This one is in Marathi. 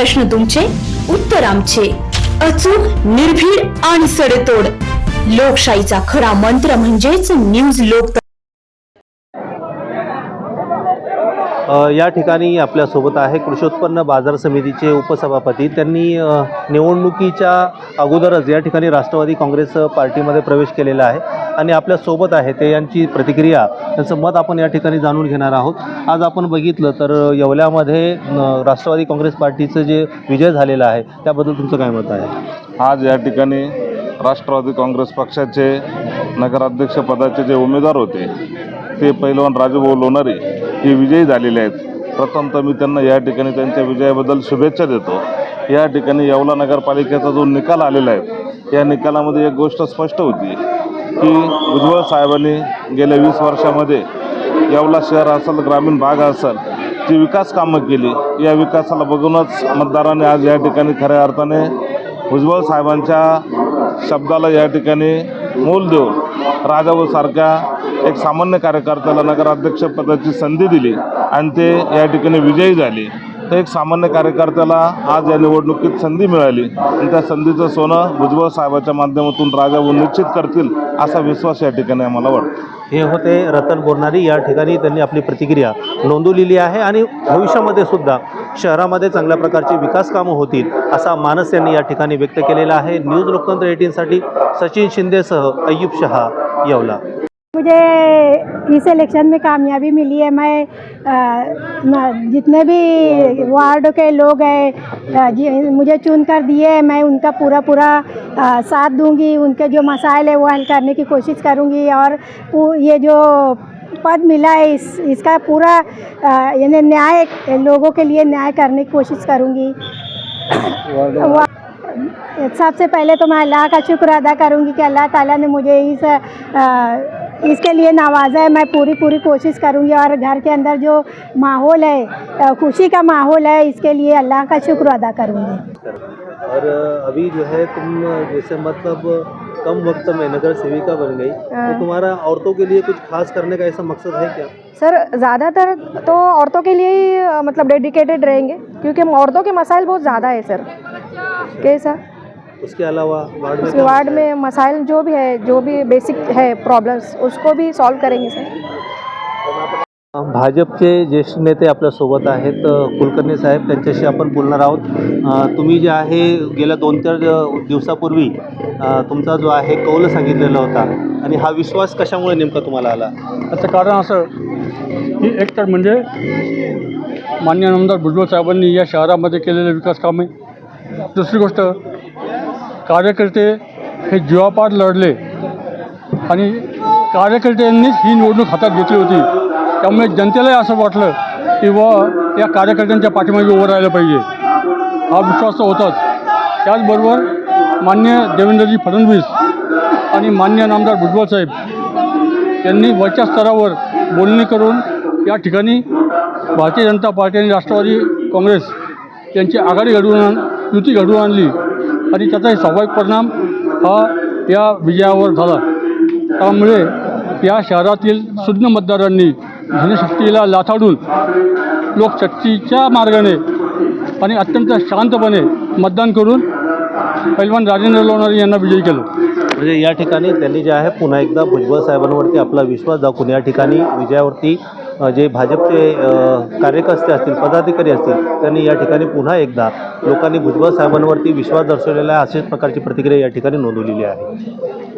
प्रश्न तुमचे उत्तर आमचे. अचूक निर्भीड आणि सडेतोड. लोकशाहीचा खरा मंत्र म्हणजेच न्यूज लोक या ठिकाणी आपल्यासोबत आहे कृषी उत्पन्न बाजार समितीचे उपसभापती. त्यांनी निवडणुकीच्या अगोदरच या ठिकाणी राष्ट्रवादी काँग्रेस पार्टीमध्ये प्रवेश केलेला आहे. आणि आपल्यासोबत आहे ते यांची प्रतिक्रिया त्यांचं मत आपण या ठिकाणी जाणून घेणार आहोत. आज आपण बघितलं तर येवल्यामध्ये राष्ट्रवादी काँग्रेस पार्टीचं जे विजय झालेला आहे त्याबद्दल तुमचं काय मत आहे? आज या ठिकाणी राष्ट्रवादी काँग्रेस पक्षाचे नगराध्यक्षपदाचे जे उमेदवार होते ते पैलवान राजूभाऊ लोणारे हे विजयी झालेले आहेत. प्रथमतः मी त्यांना या ठिकाणी त्यांच्या विजयाबद्दल शुभेच्छा देतो. या ठिकाणी येवला नगरपालिकेचा जो निकाल आलेला आहे या निकालामध्ये एक गोष्ट स्पष्ट होती. की भुजबळ साहेबांनी गेल्या वीस वर्षामध्ये येवला शहर असेल ग्रामीण भाग असेल जी विकास कामं केली या विकासाला बघूनच मतदारांनी आज या ठिकाणी खऱ्या अर्थाने भुजबळ साहेबांच्या शब्दाला या ठिकाणी मोल देऊन राजाभाऊसारख्या एक सामान्य कार्यकर्त्याला नगराध्यक्षपदाची संधी दिली आणि ते या ठिकाणी विजयी झाले. तर एक सामान्य कार्यकर्त्याला आज या निवडणुकीत संधी मिळाली. आणि त्या संधीचं सोनं भुजबळ साहेबाच्या माध्यमातून राजाभाऊ निश्चित करतील असा विश्वास या ठिकाणी आम्हाला वाटतो. हे होते रतन बोरणारी. या ठिकाणी त्यांनी आपली प्रतिक्रिया नोंदवलेली आहे आणि भविष्यामध्ये सुद्धा शहरामध्ये चांगल्या प्रकारची विकास कामं होतील असा मानस यांनी या ठिकाणी व्यक्त केलेला आहे. न्यूज लोकतंत्र एटीनसाठी सचिन शिंदेसह अय्यूब शहा येवला. मुझे इस इलेक्शन में कामयाबी मिली है। मैं म- जितने भी वार्ड के लोग हैं मुझे चुन कर दिए हैं, मैं उनका पूरा पूरा अ, साथ दूँगी। उनके जो मसाइल है वो हल करने की कोशिश करूँगी। और ये जो पद मिला है इस इसका पूरा यानी न्याय लोगों के लिए न्याय करने की कोशिश करूँगी। सबसे पहले तो मैं अल्लाह का शुक्र अदा करूँगी कि अल्लाह ताला ने मुझे इस अ, इसके लिए नवाजा है। मैं पूरी पूरी कोशिश करूँगी और घर के अंदर जो माहौल है खुशी का माहौल है इसके लिए अल्लाह का शुक्र अदा करूँगी। और अभी जो है तुम जैसे मतलब कम वक्त में नगर सेविका बन गई तो तुम्हारा औरतों के लिए कुछ खास करने का ऐसा मकसद है क्या? सर ज़्यादातर तो औरतों के लिए ही मतलब डेडिकेटेड रहेंगे क्योंकि औरतों के मसाइल बहुत ज़्यादा है सर। कैसा उसके अलावा वार्ड में उसके वार्ड में मसाइल जो भी है जो भी बेसिक है प्रॉब्लम्स उसको भी सॉल्व करेंगे सर। भाजपचे ज्येष्ठ नेते आपल्यासोबत आहेत. कुलकर्णी साहेब त्यांच्याशी आपण बोलणार आहोत. तुम्ही जे आहे गेल्या दोन चार दिवसापूर्वी तुमचा जो आहे कौल सांगितलेला होता. आणि हा विश्वास कशामुळे नेमका तुम्हाला आला? याचं कारण असं की एक तर म्हणजे मान्य आमदार भुजबळ साहेबांनी या शहरामध्ये केलेले विकास कामे दुसरी गोष्ट कार्यकर्ते हे जीवापाड लढले आणि कार्यकर्त्यांनीच ही निवडणूक हातात घेतली होती. त्यामुळे जनतेलाही असं वाटलं की व या कार्यकर्त्यांच्या पाठीमागे उभं राहिलं पाहिजे. हा विश्वास तर होताच. त्याचबरोबर मान्य देवेंद्रजी फडणवीस आणि मान्य नामदार भुजबळ साहेब यांनी वरच्या स्तरावर बोलणी करून या ठिकाणी भारतीय जनता पार्टी आणि राष्ट्रवादी काँग्रेस यांची आघाडी घडवून युती घडवून आणली. आणि त्याचा स्वाभाविक परिणाम हा या विजयावर झाला. त्यामुळे या शहरातील सुज्ञ मतदारांनी जनशक्तीला लाथाडून लोकशक्तीच्या मार्गाने आणि अत्यंत शांतपणे मतदान करून पैलवान राजेंद्र लोणारी यांना विजयी केलं. म्हणजे या ठिकाणी त्यांनी जे आहे पुन्हा एकदा भुजबळ साहेबांवरती आपला विश्वास दाखवून या ठिकाणी विजयावरती जे भाजपचे कार्यकर्ते असतील पदाधिकारी असतील त्यांनी या ठिकाणी पुन्हा एकदा लोकांनी भुजबळ साहेबांवरती विश्वास दर्शवलेला आहे अशाच प्रकारची प्रतिक्रिया या ठिकाणी नोंदवलेली आहे.